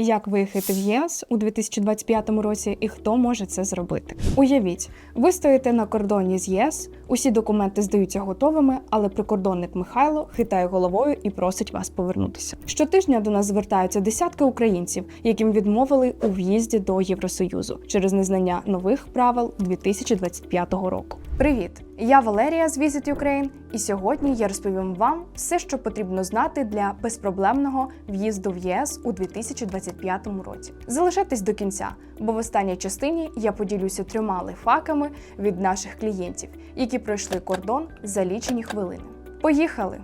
Як виїхати в ЄС у 2025 році і хто може це зробити? Уявіть, ви стоїте на кордоні з ЄС, усі документи здаються готовими, але прикордонник Михайло хитає головою і просить вас повернутися. Щотижня до нас звертаються десятки українців, яким відмовили у в'їзді до Євросоюзу через незнання нових правил 2025 року. Привіт! Я Валерія з Visit Ukraine, і сьогодні я розповім вам все, що потрібно знати для безпроблемного в'їзду в ЄС у 2025 році. Залишайтесь до кінця, бо в останній частині я поділюся трьома лайфхаками від наших клієнтів, які пройшли кордон за лічені хвилини. Поїхали!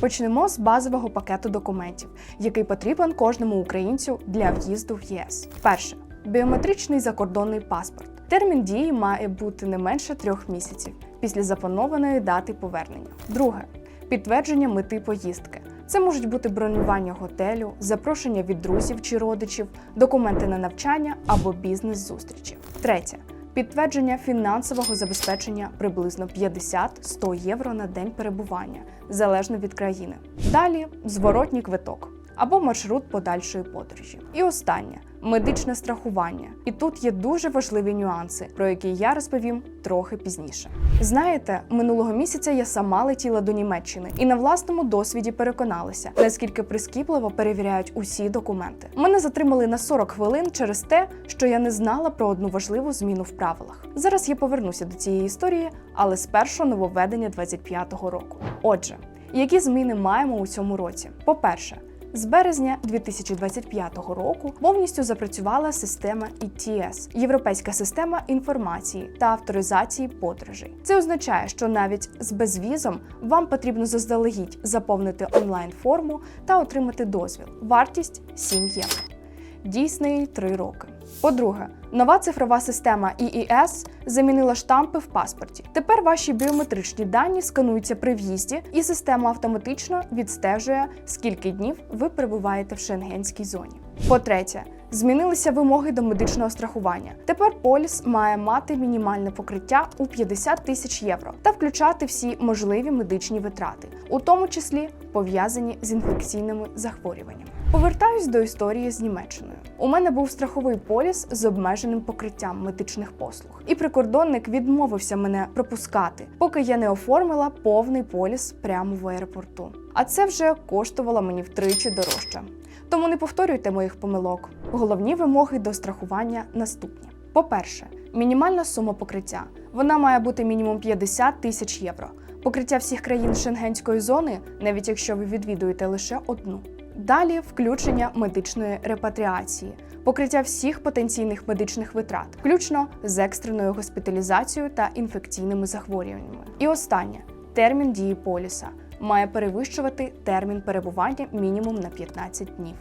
Почнемо з базового пакету документів, який потрібен кожному українцю для в'їзду в ЄС. Перше біометричний закордонний паспорт. Термін дії має бути не менше трьох місяців після запланованої дати повернення. Друге підтвердження мети поїздки. Це можуть бути бронювання готелю, запрошення від друзів чи родичів, документи на навчання або бізнес-зустрічі. Третє підтвердження фінансового забезпечення приблизно 50-100 євро на день перебування, залежно від країни. Далі зворотній квиток або маршрут подальшої подорожі. І останнє медичне страхування. І тут є дуже важливі нюанси, про які я розповім трохи пізніше. Знаєте, минулого місяця я сама летіла до Німеччини і на власному досвіді переконалася, наскільки прискіпливо перевіряють усі документи. Мене затримали на 40 хвилин через те, що я не знала про одну важливу зміну в правилах. Зараз я повернуся до цієї історії, але спершу нововведення 25-го року. Отже, які зміни маємо у цьому році? По-перше, з березня 2025 року повністю запрацювала система ETS – Європейська система інформації та авторизації подорожей. Це означає, що навіть з безвізом вам потрібно заздалегідь заповнити онлайн форму та отримати дозвіл. Вартість 7 євро. Дійсний 3 роки. По-друге, нова цифрова система EES замінила штампи в паспорті. Тепер ваші біометричні дані скануються при в'їзді, і система автоматично відстежує, скільки днів ви перебуваєте в шенгенській зоні. По-третє, змінилися вимоги до медичного страхування. Тепер поліс має мати мінімальне покриття у 50 тисяч євро та включати всі можливі медичні витрати, у тому числі пов'язані з інфекційними захворюваннями. Повертаюсь до історії з Німеччиною. У мене був страховий поліс з обмеженим покриттям медичних послуг, і прикордонник відмовився мене пропускати, поки я не оформила повний поліс прямо в аеропорту. А це вже коштувало мені втричі дорожче. Тому не повторюйте моїх помилок. Головні вимоги до страхування наступні: по-перше, мінімальна сума покриття. Вона має бути мінімум 50 тисяч євро. Покриття всіх країн шенгенської зони, навіть якщо ви відвідуєте лише одну. Далі включення медичної репатріації, покриття всіх потенційних медичних витрат, включно з екстреною госпіталізацією та інфекційними захворюваннями. І останнє термін дії поліса має перевищувати термін перебування мінімум на 15 днів.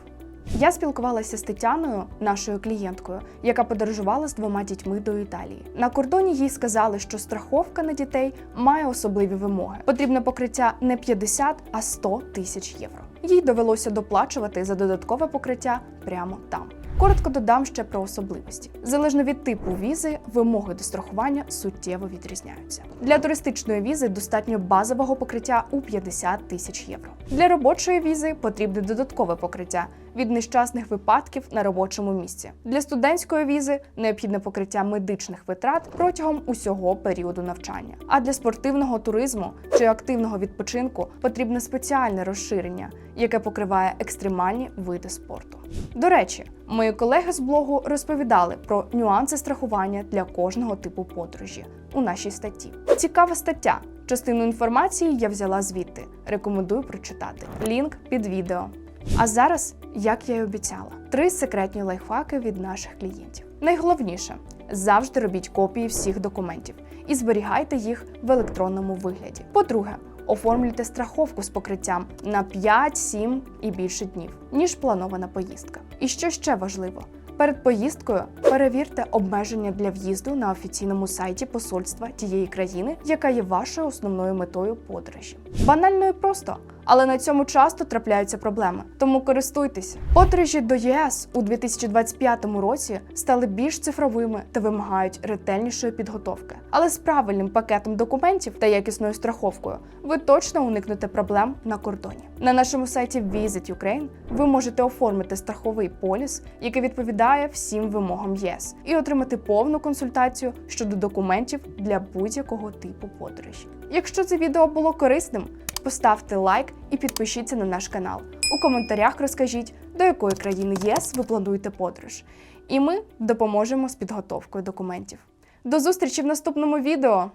Я спілкувалася з Тетяною, нашою клієнткою, яка подорожувала з двома дітьми до Італії. На кордоні їй сказали, що страховка на дітей має особливі вимоги. Потрібне покриття не 50, а 100 тисяч євро. Їй довелося доплачувати за додаткове покриття прямо там. Коротко додам ще про особливості. Залежно від типу візи, вимоги до страхування суттєво відрізняються. Для туристичної візи достатньо базового покриття у 50 тисяч євро. Для робочої візи потрібне додаткове покриття від нещасних випадків на робочому місці. Для студентської візи необхідне покриття медичних витрат протягом усього періоду навчання. А для спортивного туризму чи активного відпочинку потрібне спеціальне розширення, яке покриває екстремальні види спорту. До речі, мої колеги з блогу розповідали про нюанси страхування для кожного типу подорожі у нашій статті. Цікава стаття. Частину інформації я взяла звідти. Рекомендую прочитати. Лінк під відео. А зараз, як я й обіцяла, три секретні лайфхаки від наших клієнтів. Найголовніше завжди робіть копії всіх документів і зберігайте їх в електронному вигляді. По-друге, оформлюйте страховку з покриттям на 5, 7 і більше днів, ніж планована поїздка. І що ще важливо, перед поїздкою перевірте обмеження для в'їзду на офіційному сайті посольства тієї країни, яка є вашою основною метою подорожі. Банально і просто Але на цьому часто трапляються проблеми, тому користуйтеся. Подорожі до ЄС у 2025 році стали більш цифровими та вимагають ретельнішої підготовки. Але з правильним пакетом документів та якісною страховкою ви точно уникнете проблем на кордоні. На нашому сайті Visit Ukraine ви можете оформити страховий поліс, який відповідає всім вимогам ЄС, і отримати повну консультацію щодо документів для будь-якого типу подорожі. Якщо це відео було корисним, поставте лайк і підпишіться на наш канал. У коментарях розкажіть, до якої країни ЄС ви плануєте подорож. І ми допоможемо з підготовкою документів. До зустрічі в наступному відео!